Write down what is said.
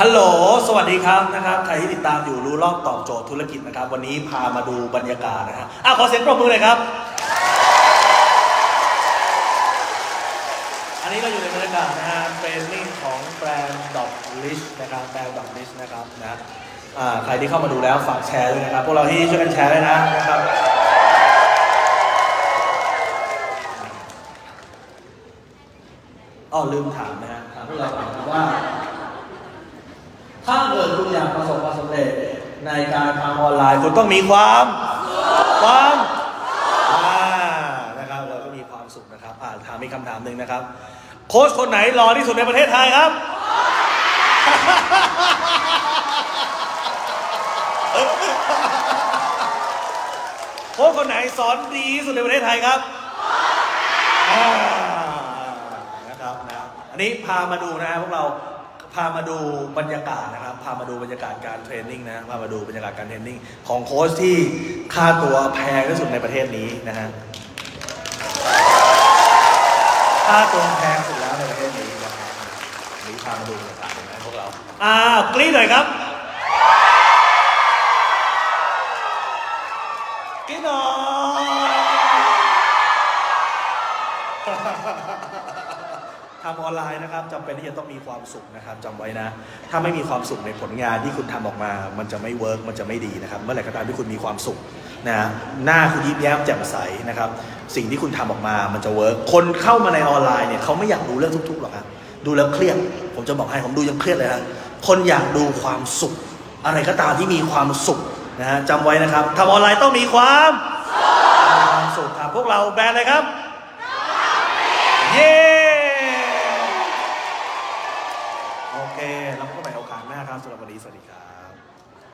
ฮัลโหล สวัสดีครับนะครับ ใครที่ติดตามอยู่รู้รอบตอบโจทย์ธุรกิจนะครับ วันนี้พามาดูบรรยากาศนะฮะอะขอเสียงปรบมือหน่อยครับ อันนี้ก็อยู่ในบรรยากาศนะฮะเป็นนิ่งของแบรนด์ดอกลิชนะครับ แบรนด์ดอกลิชนะครับนะอ่า ใครที่เข้ามาดูแล้วฝากแชร์ด้วยนะครับ พวกเราที่ช่วยกันแชร์ด้วยนะนะครับ อ๋อลืมถามนะฮะถามพวกเราก่อนนะว่า ถ้าเกิดคุณอยากประสบความสำเร็จในการทำออนไลน์ คุณต้องมีความความอ่านะครับเราก็มีความสุขนะครับอ่าถามอีกคำถามหนึ่งนะครับ โค้ชคนไหนหล่อที่สุดในประเทศไทยครับโค้ชคนไหนสอนดีที่สุดในประเทศไทยครับอ่านะครับนะอันนี้พามาดูนะฮะพวกเรา พามาดูบรรยากาศนะครับ พามาดูบรรยากาศการเทรนนิ่งนะ พามาดูบรรยากาศการเทรนนิ่งของโค้ชที่ค่าตัวแพงที่สุดในประเทศนี้นะฮะ ค่าตัวแพงสุดแล้วในประเทศนี้นะครับอันนี้พามาดูบรรยากาศนะพวกเรา อ่ากรี๊ดหน่อยครับกรี๊ดหน่อย ทำออนไลน์นะครับจำเป็นที่จะต้องมีความสุขนะครับจำไว้นะ ถ้าไม่มีความสุขในผลงานที่คุณทำออกมา มันจะไม่เวิร์กมันจะไม่ดีนะครับ เมื่อไหร่ก็ตามที่คุณมีความสุขนะหน้าคุณยิ้มแย้มแจ่มใสนะครับ สิ่งที่คุณทำออกมามันจะเวิร์กคนเข้ามาในออนไลน์เนี่ยเขาไม่อยากดูเรื่องทุกๆหรอกครับดูแล้วเครียดผมจะบอกให้ผมดูยังเครียดเลยนะคนอยากดูความสุข อะไรก็ตามที่มีความสุขนะฮะจำไว้นะครับทำออนไลน์ต้องมีความความสุขครับพวกเราแบรนด์อะไรครับ เย้ โอ เค แล้วพบกันใหม่โอกาสหน้าครับสำหรับวันนี้สวัสดีครับ